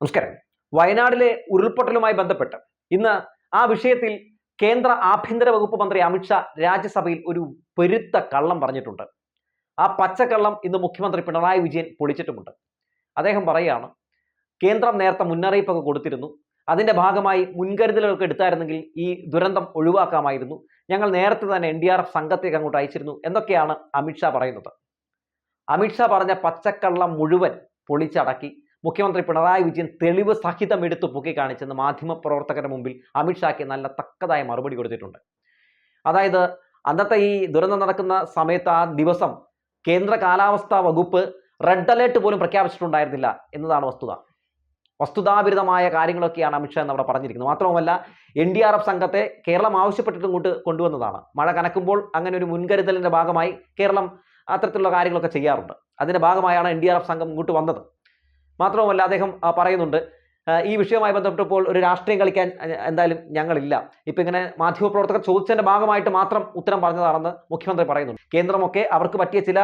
നമസ്കാരം. വയനാടിലെ ഉരുൾപൊട്ടലുമായി ബന്ധപ്പെട്ട് ഇന്ന് ആ വിഷയത്തിൽ കേന്ദ്ര ആഭ്യന്തര വകുപ്പ് മന്ത്രി അമിത്ഷാ രാജ്യസഭയിൽ ഒരു പെരുത്ത കള്ളം പറഞ്ഞിട്ടുണ്ട്. ആ പച്ചക്കള്ളം ഇന്ന് മുഖ്യമന്ത്രി പിണറായി വിജയൻ പൊളിച്ചിട്ടുമുണ്ട്. അദ്ദേഹം പറയുകയാണ് കേന്ദ്രം നേരത്തെ മുന്നറിയിപ്പൊക്കെ കൊടുത്തിരുന്നു. അതിന്റെ ഭാഗമായി മുൻകരുതലുകളൊക്കെ എടുത്തായിരുന്നെങ്കിൽ ഈ ദുരന്തം ഒഴിവാക്കാമായിരുന്നു. ഞങ്ങൾ നേരത്തെ തന്നെ എൻ ഡി ആർ എഫ് സംഘത്തേക്ക് അങ്ങോട്ട് അയച്ചിരുന്നു എന്നൊക്കെയാണ് അമിത്ഷാ പറയുന്നത്. അമിത്ഷാ പറഞ്ഞ പച്ചക്കള്ളം മുഴുവൻ പൊളിച്ചടക്കി. മുഖ്യമന്ത്രി പിണറായി വിജയൻ തെളിവ് സഹിതം എടുത്തു പൊക്കി കാണിച്ചെന്ന് മാധ്യമപ്രവർത്തകരുടെ മുമ്പിൽ അമിത്ഷായ്ക്ക് നല്ല തക്കതായ മറുപടി കൊടുത്തിട്ടുണ്ട്. അതായത് അന്നത്തെ ഈ ദുരന്തം നടക്കുന്ന സമയത്ത് ആ ദിവസം കേന്ദ്ര കാലാവസ്ഥാ വകുപ്പ് റെഡ് അലേർട്ട് പോലും പ്രഖ്യാപിച്ചിട്ടുണ്ടായിരുന്നില്ല എന്നതാണ് വസ്തുത. വസ്തുതാവിരുദ്ധമായ കാര്യങ്ങളൊക്കെയാണ് അമിത്ഷാ എന്ന് അവിടെ പറഞ്ഞിരിക്കുന്നത്. മാത്രവുമല്ല എൻ ഡി ആർ എഫ് സംഘത്തെ കേരളം ആവശ്യപ്പെട്ടിട്ട് ഇങ്ങോട്ട് കൊണ്ടുവന്നതാണ്. മഴ കനക്കുമ്പോൾ അങ്ങനെ ഒരു മുൻകരുതലിന്റെ ഭാഗമായി കേരളം അത്തരത്തിലുള്ള കാര്യങ്ങളൊക്കെ ചെയ്യാറുണ്ട്. അതിന്റെ ഭാഗമായാണ് എൻ ഡി ആർ എഫ് സംഘം ഇങ്ങോട്ട് വന്നത്. മാത്രവുമല്ല അദ്ദേഹം പറയുന്നുണ്ട് ഈ വിഷയവുമായി ബന്ധപ്പെട്ടപ്പോൾ ഒരു രാഷ്ട്രീയം കളിക്കാൻ എന്തായാലും ഞങ്ങളില്ല. ഇപ്പം ഇങ്ങനെ മാധ്യമപ്രവർത്തകർ ചോദിച്ചതിന്റെ ഭാഗമായിട്ട് മാത്രം ഉത്തരം പറഞ്ഞതാണെന്ന് മുഖ്യമന്ത്രി പറയുന്നുണ്ട്. കേന്ദ്രമൊക്കെ അവർക്ക് പറ്റിയ ചില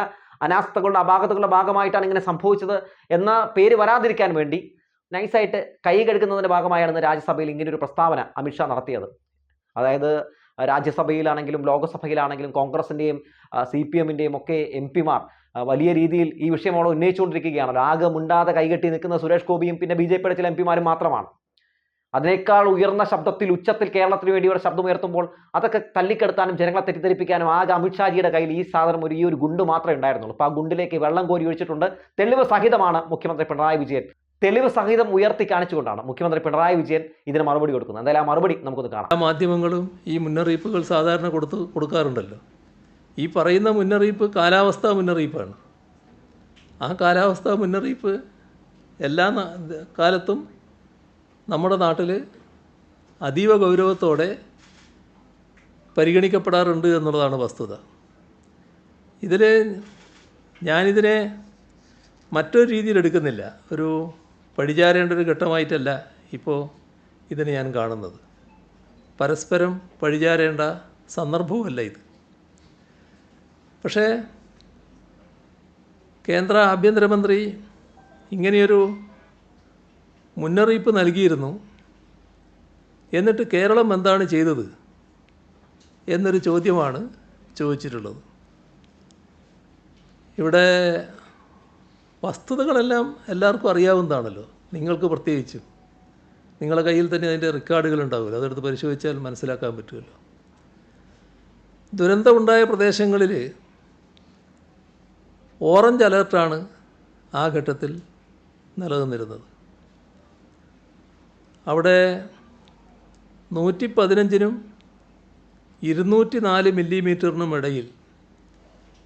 അനാസ്ഥകളുടെ അപാകതകളുടെ ഭാഗമായിട്ടാണ് ഇങ്ങനെ സംഭവിച്ചത് എന്ന പേര് വരാതിരിക്കാൻ വേണ്ടി നൈസായിട്ട് കൈ കഴുകുന്നതിന്റെ ഭാഗമായാണ് രാജ്യസഭയിൽ ഇങ്ങനെ ഒരു പ്രസ്താവന അമിത്ഷാ നടത്തിയത്. അതായത് രാജ്യസഭയിലാണെങ്കിലും ലോകസഭയിലാണെങ്കിലും കോൺഗ്രസിന്റെയും സി പി എമ്മിന്റെയും ഒക്കെ എം പിമാർ വലിയ രീതിയിൽ ഈ വിഷയം അവിടെ ഉന്നയിച്ചുകൊണ്ടിരിക്കുകയാണല്ലോ. ആകെ മുണ്ടാതെ കൈകെട്ടി നിൽക്കുന്ന സുരേഷ് ഗോപിയും പിന്നെ ബി ജെ പിയുടെ ചില എം പിമാരും മാത്രമാണ്. അതിനേക്കാൾ ഉയർന്ന ശബ്ദത്തിൽ ഉച്ചത്തിൽ കേരളത്തിന് വേണ്ടി ഇവിടെ ശബ്ദം ഉയർത്തുമ്പോൾ അതൊക്കെ തല്ലിക്കെടുത്താനും ജനങ്ങളെ തെറ്റിദ്ധരിപ്പിക്കാനും ആകെ അമിത്ഷാജിയുടെ കയ്യിൽ ഈ സാധനം ഒരു ഈ ഒരു ഗുണ്ട് മാത്രമേ ഉണ്ടായിരുന്നുള്ളൂ. അപ്പോൾ ആ ഗുണ്ടിലേക്ക് വെള്ളം കോരി ഒഴിച്ചിട്ടുണ്ട്. തെളിവ് സഹിതമാണ് മുഖ്യമന്ത്രി പിണറായി വിജയൻ. തെളിവ് സഹിതം ഉയർത്തി കാണിച്ചുകൊണ്ടാണ് മുഖ്യമന്ത്രി പിണറായി വിജയൻ ഇതിന് മറുപടി കൊടുക്കുന്നത്. എന്തായാലും ആ മറുപടി നമുക്കൊന്ന് കാണാം. മാധ്യമങ്ങളും ഈ മുന്നറിയിപ്പുകൾ സാധാരണ കൊടുത്ത് കൊടുക്കാറുണ്ടല്ലോ. ഈ പറയുന്ന മുന്നറിയിപ്പ് കാലാവസ്ഥാ മുന്നറിയിപ്പാണ്. ആ കാലാവസ്ഥാ മുന്നറിയിപ്പ് എല്ലാ കാലത്തും നമ്മുടെ നാട്ടിൽ അതീവ ഗൗരവത്തോടെ പരിഗണിക്കപ്പെടാറുണ്ട് എന്നുള്ളതാണ് വസ്തുത. ഇതിൽ ഞാനിതിനെ മറ്റൊരു രീതിയിൽ എടുക്കുന്നില്ല. ഒരു പഴിചാരേണ്ട ഒരു ഘട്ടമായിട്ടല്ല ഇപ്പോൾ ഇതിനെ ഞാൻ കാണുന്നത്. പരസ്പരം പഴിചാരേണ്ട സന്ദർഭവുമല്ല ഇത്. പക്ഷേ കേന്ദ്ര ആഭ്യന്തരമന്ത്രി ഇങ്ങനെയൊരു മുന്നറിയിപ്പ് നൽകിയിരുന്നു. എന്നിട്ട് കേരളം എന്താണ് ചെയ്തത് എന്നൊരു ചോദ്യമാണ് ചോദിച്ചിട്ടുള്ളത്. ഇവിടെ വസ്തുതകളെല്ലാം എല്ലാവർക്കും അറിയാവുന്നതാണല്ലോ. നിങ്ങൾക്ക് പ്രത്യേകിച്ചും. നിങ്ങളുടെ കയ്യിൽ തന്നെ അതിന്റെ റെക്കോർഡുകൾ ഉണ്ടാവില്ല അതെടുത്ത് പരിശോധിച്ചാൽ മനസ്സിലാക്കാൻ പറ്റുമല്ലോ. ദുരന്തമുണ്ടായ പ്രദേശങ്ങളിൽ ഓറഞ്ച് അലേർട്ടാണ് ആ ഘട്ടത്തിൽ നിലനിന്നിരുന്നത്. അവിടെ നൂറ്റി പതിനഞ്ചിനും ഇരുന്നൂറ്റി നാല് മില്ലിമീറ്ററിനും ഇടയിൽ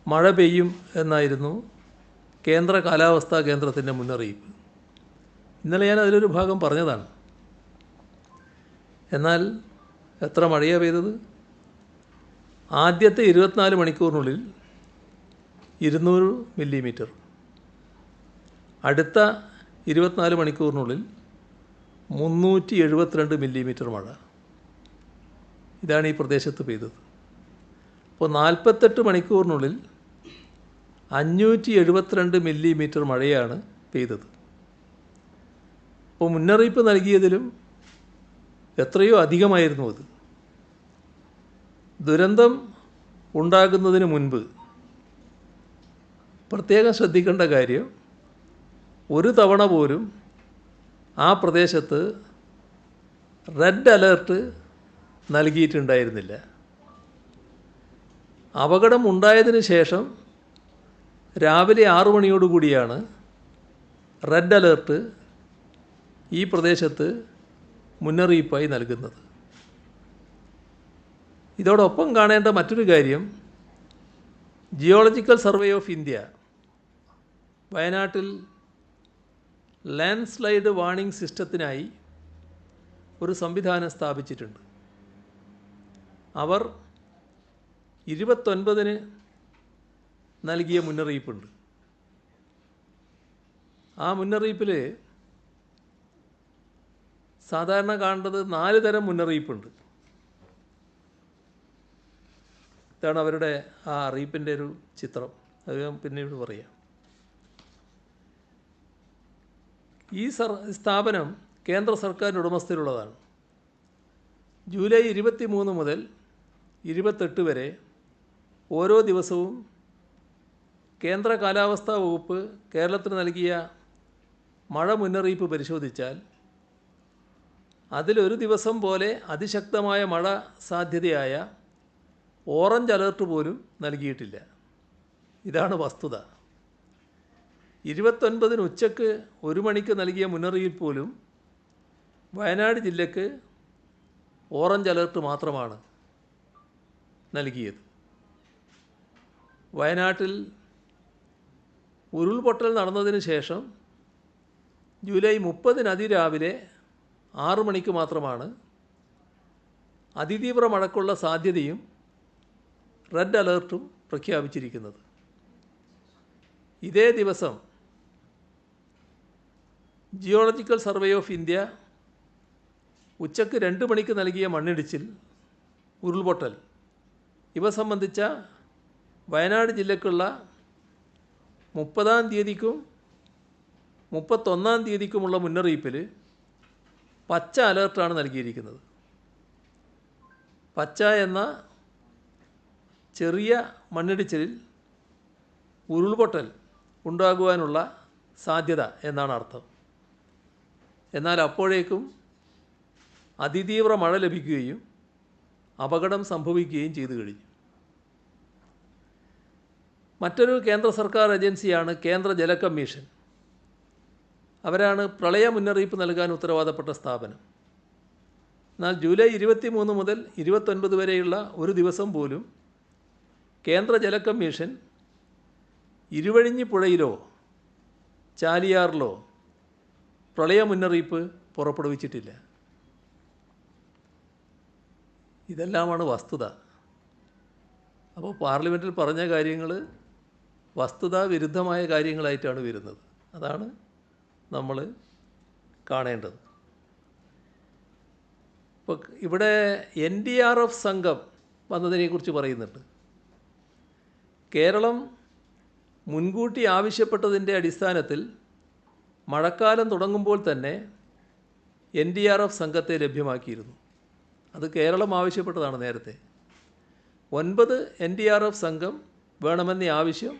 മഴ പെയ്യും എന്നായിരുന്നു കേന്ദ്ര കാലാവസ്ഥാ കേന്ദ്രത്തിന്റെ മുന്നറിയിപ്പ്. ഇന്നലെ ഞാൻ അതിലൊരു ഭാഗം പറഞ്ഞതാണ്. എന്നാൽ എത്ര മഴയാണ് പെയ്തത്? ആദ്യത്തെ ഇരുപത്തിനാല് മണിക്കൂറിനുള്ളിൽ ഇരുന്നൂറ് മില്ലിമീറ്റർ. അടുത്ത ഇരുപത്തിനാല് മണിക്കൂറിനുള്ളിൽ മുന്നൂറ്റി എഴുപത്തിരണ്ട് മില്ലിമീറ്റർ മഴ. ഇതാണ് ഈ പ്രദേശത്ത് പെയ്തത്. അപ്പോൾ നാൽപ്പത്തെട്ട് മണിക്കൂറിനുള്ളിൽ അഞ്ഞൂറ്റി എഴുപത്തിരണ്ട് മില്ലിമീറ്റർ മഴയാണ് പെയ്തത്. അപ്പോൾ മുന്നറിയിപ്പ് നൽകിയതിലും എത്രയോ അധികമായിരുന്നു അത്. ദുരന്തം ഉണ്ടാകുന്നതിന് മുൻപ് പ്രത്യേകം ശ്രദ്ധിക്കേണ്ട കാര്യം ഒരു തവണ പോലും ആ പ്രദേശത്ത് റെഡ് അലേർട്ട് നൽകിയിട്ടുണ്ടായിരുന്നില്ല. അപകടം ഉണ്ടായതിനു ശേഷം രാവിലെ ആറു മണിയോടുകൂടിയാണ് റെഡ് അലേർട്ട് ഈ പ്രദേശത്ത് മുന്നറിയിപ്പായി നൽകുന്നത്. ഇതോടൊപ്പം കാണേണ്ട മറ്റൊരു കാര്യം ജിയോളജിക്കൽ സർവേ ഓഫ് ഇന്ത്യ വയനാട്ടിൽ ലാൻഡ് സ്ലൈഡ് വാണിംഗ് സിസ്റ്റത്തിനായി ഒരു സംവിധാനം സ്ഥാപിച്ചിട്ടുണ്ട്. അവർ ഇരുപത്തൊൻപതിന് നൽകിയ മുന്നറിയിപ്പുണ്ട്. ആ മുന്നറിയിപ്പിൽ സാധാരണ കാണേണ്ടത് നാല് തരം മുന്നറിയിപ്പുണ്ട്. ഇതാണ് അവരുടെ ആ അറിയിപ്പിന്റെ ഒരു ചിത്രം. അത് ഞാൻ പിന്നീട് പറയാം. ഈ സർ സ്ഥാപനം കേന്ദ്ര സർക്കാരിന്റെ ഉടമസ്ഥയിലുള്ളതാണ്. ജൂലൈ ഇരുപത്തി മൂന്ന് മുതൽ ഇരുപത്തെട്ട് വരെ ഓരോ ദിവസവും കേന്ദ്ര കാലാവസ്ഥാ വകുപ്പ് കേരളത്തിന് നൽകിയ മഴ മുന്നറിയിപ്പ് പരിശോധിച്ചാൽ അതിലൊരു ദിവസം പോലെ അതിശക്തമായ മഴ സാധ്യതയായ ഓറഞ്ച് അലേർട്ട് പോലും നൽകിയിട്ടില്ല. ഇതാണ് വസ്തുത. ഇരുപത്തൊൻപതിന് ഉച്ചയ്ക്ക് ഒരു മണിക്ക് നൽകിയ മുന്നറിയിപ്പ് പോലും വയനാട് ജില്ലയ്ക്ക് ഓറഞ്ച് അലർട്ട് മാത്രമാണ് നൽകിയത്. വയനാട്ടിൽ ഉരുൾപൊട്ടൽ നടന്നതിന് ശേഷം ജൂലൈ മുപ്പതിന് അതിരാവിലെ ആറു മണിക്ക് മാത്രമാണ് അതിതീവ്ര മഴക്കുള്ള സാധ്യതയും റെഡ് അലേർട്ടും പ്രഖ്യാപിച്ചിരിക്കുന്നത്. ഇതേ ദിവസം ജിയോളജിക്കൽ സർവേ ഓഫ് ഇന്ത്യ ഉച്ചയ്ക്ക് രണ്ട് മണിക്ക് നൽകിയ മണ്ണിടിച്ചിൽ ഉരുൾപൊട്ടൽ. ഇവ സംബന്ധിച്ച വയനാട് ജില്ലക്കുള്ള മുപ്പതാം തീയതിക്കും മുപ്പത്തൊന്നാം തീയതിക്കുമുള്ള മുന്നറിയിപ്പിൽ പച്ച അലേർട്ടാണ് നൽകിയിരിക്കുന്നത്. പച്ച എന്ന ചെറിയ മണ്ണിടിച്ചിലിൽ ഉരുൾപൊട്ടൽ ഉണ്ടാകുവാനുള്ള സാധ്യത എന്നാണ് അർത്ഥം. എന്നാൽ അപ്പോഴേക്കും അതിതീവ്ര മഴ ലഭിക്കുകയും അപകടം സംഭവിക്കുകയും ചെയ്തു കഴിഞ്ഞു. മറ്റൊരു കേന്ദ്ര സർക്കാർ ഏജൻസിയാണ് കേന്ദ്ര ജല കമ്മീഷൻ. അവരാണ് പ്രളയ മുന്നറിയിപ്പ് നൽകാൻ ഉത്തരവാദപ്പെട്ട സ്ഥാപനം. എന്നാൽ ജൂലൈ ഇരുപത്തി മൂന്ന് മുതൽ ഇരുപത്തൊൻപത് വരെയുള്ള ഒരു ദിവസം പോലും കേന്ദ്ര ജല കമ്മീഷൻ ഇരുവഴിഞ്ഞി പുഴയിലോ ചാലിയാറിലോ പ്രളയ മുന്നറിയിപ്പ് പുറപ്പെടുവിച്ചിട്ടില്ല. ഇതെല്ലാമാണ് വസ്തുത. അപ്പോൾ പാർലമെന്റിൽ പറഞ്ഞ കാര്യങ്ങൾ വസ്തുതാ വിരുദ്ധമായ കാര്യങ്ങളായിട്ടാണ് വരുന്നത്. അതാണ് നമ്മൾ കാണേണ്ടത്. ഇപ്പോൾ ഇവിടെ എൻ ഡി ആർ എഫ് സംഘം വന്നതിനെക്കുറിച്ച് പറയുന്നുണ്ട്. കേരളം മുൻകൂട്ടി ആവശ്യപ്പെട്ടതിന്റെ അടിസ്ഥാനത്തിൽ മഴക്കാലം തുടങ്ങുമ്പോൾ തന്നെ എൻ ഡി ആർ എഫ് സംഘത്തെ ലഭ്യമാക്കിയിരുന്നു. അത് കേരളം ആവശ്യപ്പെട്ടതാണ് നേരത്തെ. ഒൻപത് എൻ ഡി ആർ എഫ് സംഘം വേണമെന്ന ആവശ്യം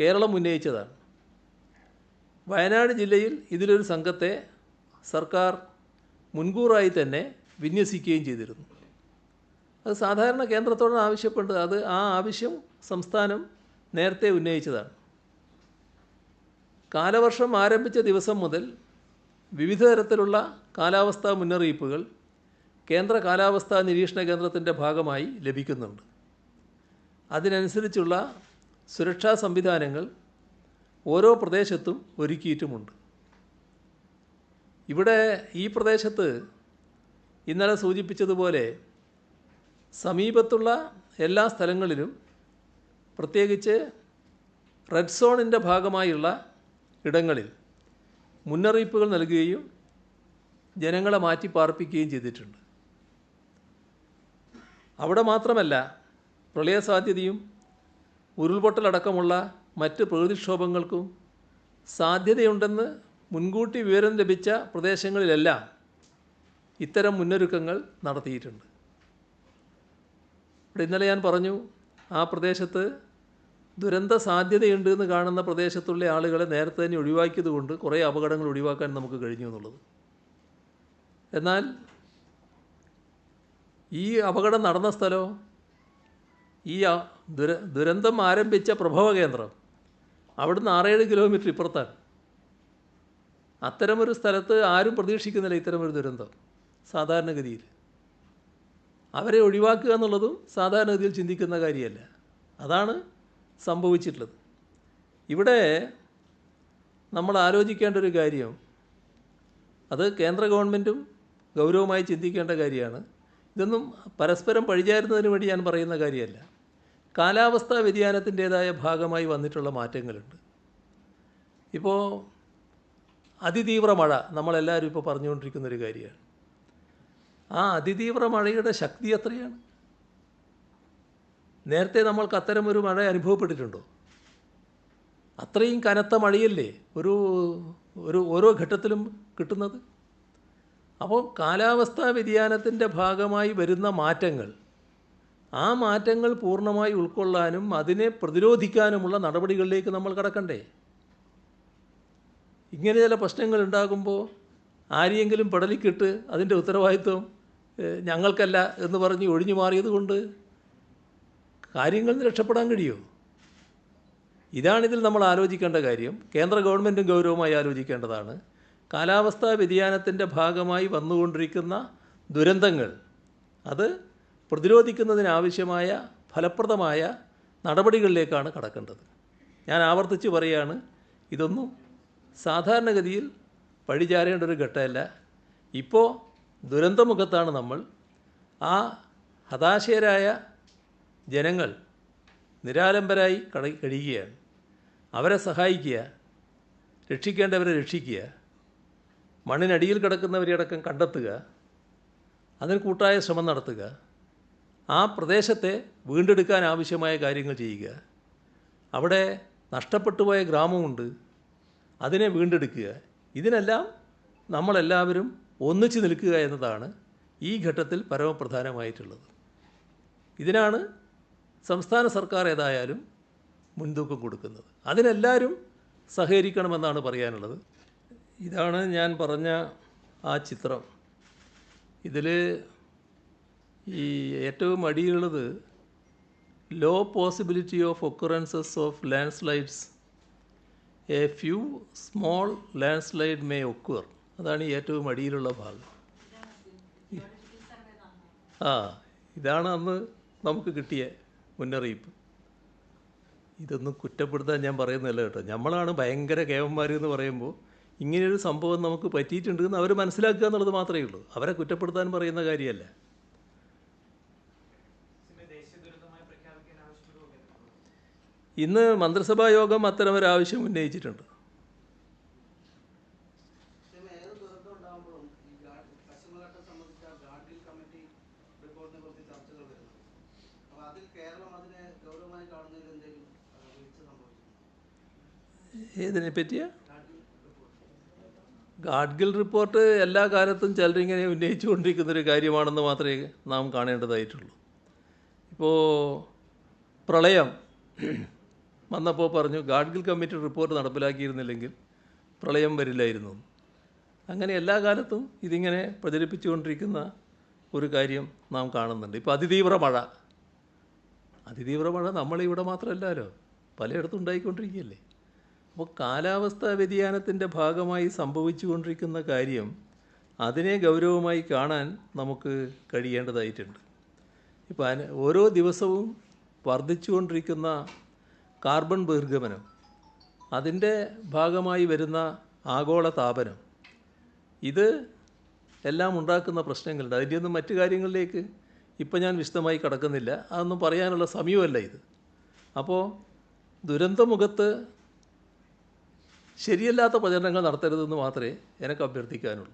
കേരളം ഉന്നയിച്ചതാണ്. വയനാട് ജില്ലയിൽ ഇതിലൊരു സംഘത്തെ സർക്കാർ മുൻകൂറായി തന്നെ വിന്യസിക്കുകയും ചെയ്തിരുന്നു. അത് സാധാരണ കേന്ദ്രത്തോട് ആവശ്യപ്പെട്ടത്. അത് ആ ആവശ്യം സംസ്ഥാനം നേരത്തെ ഉന്നയിച്ചതാണ്. കാലവർഷം ആരംഭിച്ച ദിവസം മുതൽ വിവിധ തരത്തിലുള്ള കാലാവസ്ഥാ മുന്നറിയിപ്പുകൾ കേന്ദ്ര കാലാവസ്ഥാ നിരീക്ഷണ കേന്ദ്രത്തിന്റെ ഭാഗമായി ലഭിക്കുന്നുണ്ട്. അതിനനുസരിച്ചുള്ള സുരക്ഷാ സംവിധാനങ്ങൾ ഓരോ പ്രദേശത്തും ഒരുക്കിയിട്ടുമുണ്ട്. ഇവിടെ ഈ പ്രദേശത്ത് ഇന്നലെ സൂചിപ്പിച്ചതുപോലെ സമീപത്തുള്ള എല്ലാ സ്ഥലങ്ങളിലും പ്രത്യേകിച്ച് റെഡ് സോണിന്റെ ഭാഗമായുള്ള ഇടങ്ങളിൽ മുന്നറിയിപ്പുകൾ നൽകുകയും ജനങ്ങളെ മാറ്റി പാർപ്പിക്കുകയും ചെയ്തിട്ടുണ്ട്. അവിടെ മാത്രമല്ല പ്രളയ സാധ്യതയും ഉരുൾപൊട്ടലടക്കമുള്ള മറ്റ് പ്രകൃതിക്ഷോഭങ്ങൾക്കും സാധ്യതയുണ്ടെന്ന് മുൻകൂട്ടി വിവരം ലഭിച്ച പ്രദേശങ്ങളിലെല്ലാം ഇത്തരം മുന്നൊരുക്കങ്ങൾ നടത്തിയിട്ടുണ്ട്. ഇവിടെ ഇന്നലെ ഞാൻ പറഞ്ഞു ആ പ്രദേശത്ത് ദുരന്ത സാധ്യതയുണ്ട് എന്ന് കാണുന്ന പ്രദേശത്തുള്ള ആളുകളെ നേരത്തെ തന്നെ ഒഴിവാക്കിയതുകൊണ്ട് കുറേ അപകടങ്ങൾ ഒഴിവാക്കാൻ നമുക്ക് കഴിഞ്ഞു എന്നുള്ളത്. എന്നാൽ ഈ അപകടം നടന്ന സ്ഥലമോ ഈ ദുര ദുരന്തം ആരംഭിച്ച പ്രഭവ കേന്ദ്രം അവിടുന്ന് ആറേഴ് കിലോമീറ്റർ ഇപ്പുറത്താണ്. അത്തരമൊരു സ്ഥലത്ത് ആരും പ്രതീക്ഷിക്കുന്നില്ല ഇത്തരമൊരു ദുരന്തം സാധാരണഗതിയിൽ. അവരെ ഒഴിവാക്കുക എന്നുള്ളതും സാധാരണഗതിയിൽ ചിന്തിക്കുന്ന കാര്യമല്ല. അതാണ് സംഭവിച്ചിട്ടുള്ളത്. ഇവിടെ നമ്മൾ ആലോചിക്കേണ്ട ഒരു കാര്യം അത് കേന്ദ്ര ഗവൺമെന്റും ഗൗരവമായി ചിന്തിക്കേണ്ട കാര്യമാണ്. ഇതൊന്നും പരസ്പരം പഴിചാരുന്നതിന് വേണ്ടി ഞാൻ പറയുന്ന കാര്യമല്ല. കാലാവസ്ഥാ വ്യതിയാനത്തിന്റേതായ ഭാഗമായി വന്നിട്ടുള്ള മാറ്റങ്ങളുണ്ട്. ഇപ്പോൾ അതിതീവ്ര മഴ നമ്മളെല്ലാവരും ഇപ്പോൾ പറഞ്ഞുകൊണ്ടിരിക്കുന്ന ഒരു കാര്യമാണ്. ആ അതിതീവ്ര മഴയുടെ ശക്തി എത്രയാണ്? നേരത്തെ നമ്മൾക്ക് അത്തരം ഒരു മഴ അനുഭവപ്പെട്ടിട്ടുണ്ടോ? അത്രയും കനത്ത മഴയല്ലേ ഒരു ഒരു ഓരോ ഘട്ടത്തിലും കിട്ടുന്നത്? അപ്പോൾ കാലാവസ്ഥാ വ്യതിയാനത്തിന്റെ ഭാഗമായി വരുന്ന മാറ്റങ്ങൾ ആ മാറ്റങ്ങൾ പൂർണമായി ഉൾക്കൊള്ളാനും അതിനെ പ്രതിരോധിക്കാനുമുള്ള നടപടികളിലേക്ക് നമ്മൾ കടക്കണ്ടേ? ഇങ്ങനെ ചില പ്രശ്നങ്ങൾ ഉണ്ടാകുമ്പോൾ ആരെയെങ്കിലും പടലിക്കിട്ട് അതിന്റെ ഉത്തരവാദിത്വം ഞങ്ങൾക്കല്ല എന്ന് പറഞ്ഞ് ഒഴിഞ്ഞു മാറിയത് കൊണ്ട് കാര്യങ്ങളിൽ നിന്ന് രക്ഷപ്പെടാൻ കഴിയുമോ? ഇതാണിതിൽ നമ്മൾ ആലോചിക്കേണ്ട കാര്യം. കേന്ദ്ര ഗവൺമെന്റും ഗൗരവമായി ആലോചിക്കേണ്ടതാണ്. കാലാവസ്ഥാ വ്യതിയാനത്തിന്റെ ഭാഗമായി വന്നുകൊണ്ടിരിക്കുന്ന ദുരന്തങ്ങൾ അത് പ്രതിരോധിക്കുന്നതിനാവശ്യമായ ഫലപ്രദമായ നടപടികളിലേക്കാണ് കടക്കേണ്ടത്. ഞാൻ ആവർത്തിച്ച് പറയുകയാണ് ഇതൊന്നും സാധാരണഗതിയിൽ പഴിചാരേണ്ട ഒരു ഘട്ടമല്ല. ഇപ്പോൾ ദുരന്തമുഖത്താണ് നമ്മൾ. ആ ഹതാശയരായ ജനങ്ങൾ നിരാലംബരായി കട കഴിയുകയാണ് അവരെ സഹായിക്കുക. രക്ഷിക്കേണ്ടവരെ രക്ഷിക്കുക. മണ്ണിനടിയിൽ കിടക്കുന്നവരെ അടക്കം കണ്ടെത്തുക. അതിന് കൂട്ടായ ശ്രമം നടത്തുക. ആ പ്രദേശത്തെ വീണ്ടെടുക്കാൻ ആവശ്യമായ കാര്യങ്ങൾ ചെയ്യുക. അവിടെ നഷ്ടപ്പെട്ടു പോയ ഗ്രാമമുണ്ട്. അതിനെ വീണ്ടെടുക്കുക. ഇതിനെല്ലാം നമ്മളെല്ലാവരും ഒന്നിച്ചു നിൽക്കുക എന്നതാണ് ഈ ഘട്ടത്തിൽ പരമപ്രധാനമായിട്ടുള്ളത്. ഇതിനാണ് സംസ്ഥാന സർക്കാർ ഏതായാലും മുൻതൂക്കം കൊടുക്കുന്നത്. അതിനെല്ലാവരും സഹകരിക്കണമെന്നാണ് പറയാനുള്ളത്. ഇതാണ് ഞാൻ പറഞ്ഞ ആ ചിത്രം. ഇതിൽ ഈ ഏറ്റവും അടിയുള്ളത് low possibility of occurrences of landslides a few small landslide may occur. അതാണ് ഏറ്റവും അടിയിലുള്ള ഭാഗം. ആ ഇതാണ് അന്ന് നമുക്ക് കിട്ടിയ മുന്നറിയിപ്പ്. ഇതൊന്നും കുറ്റപ്പെടുത്താൻ ഞാൻ പറയുന്നില്ല കേട്ടോ. നമ്മളാണ് ഭയങ്കര കേവന്മാർ എന്ന് പറയുമ്പോൾ ഇങ്ങനെയൊരു സംഭവം നമുക്ക് പറ്റിയിട്ടുണ്ട് എന്ന് അവർ മനസ്സിലാക്കുക എന്നുള്ളത് മാത്രമേ ഉള്ളൂ. അവരെ കുറ്റപ്പെടുത്താൻ പറയുന്ന കാര്യമല്ല. ഇന്ന് മന്ത്രിസഭാ യോഗം അത്തരമൊരു ആവശ്യം ഉന്നയിച്ചിട്ടുണ്ട്. ഏതിനെ പറ്റിയ? ഗാഡ്ഗിൽ റിപ്പോർട്ട്. എല്ലാ കാലത്തും ചിലരിങ്ങനെ ഉന്നയിച്ചുകൊണ്ടിരിക്കുന്നൊരു കാര്യമാണെന്ന് മാത്രമേ നാം കാണേണ്ടതായിട്ടുള്ളൂ. ഇപ്പോൾ പ്രളയം വന്നപ്പോൾ പറഞ്ഞു ഗാഡ്ഗിൽ കമ്മിറ്റി റിപ്പോർട്ട് നടപ്പിലാക്കിയിരുന്നില്ലെങ്കിൽ പ്രളയം വരില്ലായിരുന്നു. അങ്ങനെ എല്ലാ കാലത്തും ഇതിങ്ങനെ പ്രചരിപ്പിച്ചുകൊണ്ടിരിക്കുന്ന ഒരു കാര്യം നാം കാണുന്നുണ്ട്. ഇപ്പോൾ അതിതീവ്ര മഴ. അതിതീവ്ര മഴ നമ്മളിവിടെ മാത്രമല്ലല്ലോ പലയിടത്തും ഉണ്ടായിക്കൊണ്ടിരിക്കുകയല്ലേ. അപ്പോൾ കാലാവസ്ഥാ വ്യതിയാനത്തിന്റെ ഭാഗമായി സംഭവിച്ചുകൊണ്ടിരിക്കുന്ന കാര്യം അതിനെ ഗൗരവമായി കാണാൻ നമുക്ക് കഴിയേണ്ടതായിട്ടുണ്ട്. ഇപ്പോൾ അതിന് ഓരോ ദിവസവും വർദ്ധിച്ചുകൊണ്ടിരിക്കുന്ന കാർബൺ ബഹിർഗമനം അതിന്റെ ഭാഗമായി വരുന്ന ആഗോള താപനം ഇത് എല്ലാം ഉണ്ടാക്കുന്ന പ്രശ്നങ്ങളുണ്ട്. അതിന്റെ ഒന്നും മറ്റു കാര്യങ്ങളിലേക്ക് ഇപ്പം ഞാൻ വിശദമായി കടക്കുന്നില്ല. അതൊന്നും പറയാനുള്ള സമയമല്ല ഇത്. അപ്പോൾ ദുരന്തമുഖത്ത് ശരിയല്ലാത്ത പ്രചരണങ്ങൾ നടത്തരുതെന്ന് മാത്രമേ എനിക്ക് അഭ്യർത്ഥിക്കാനുള്ളൂ.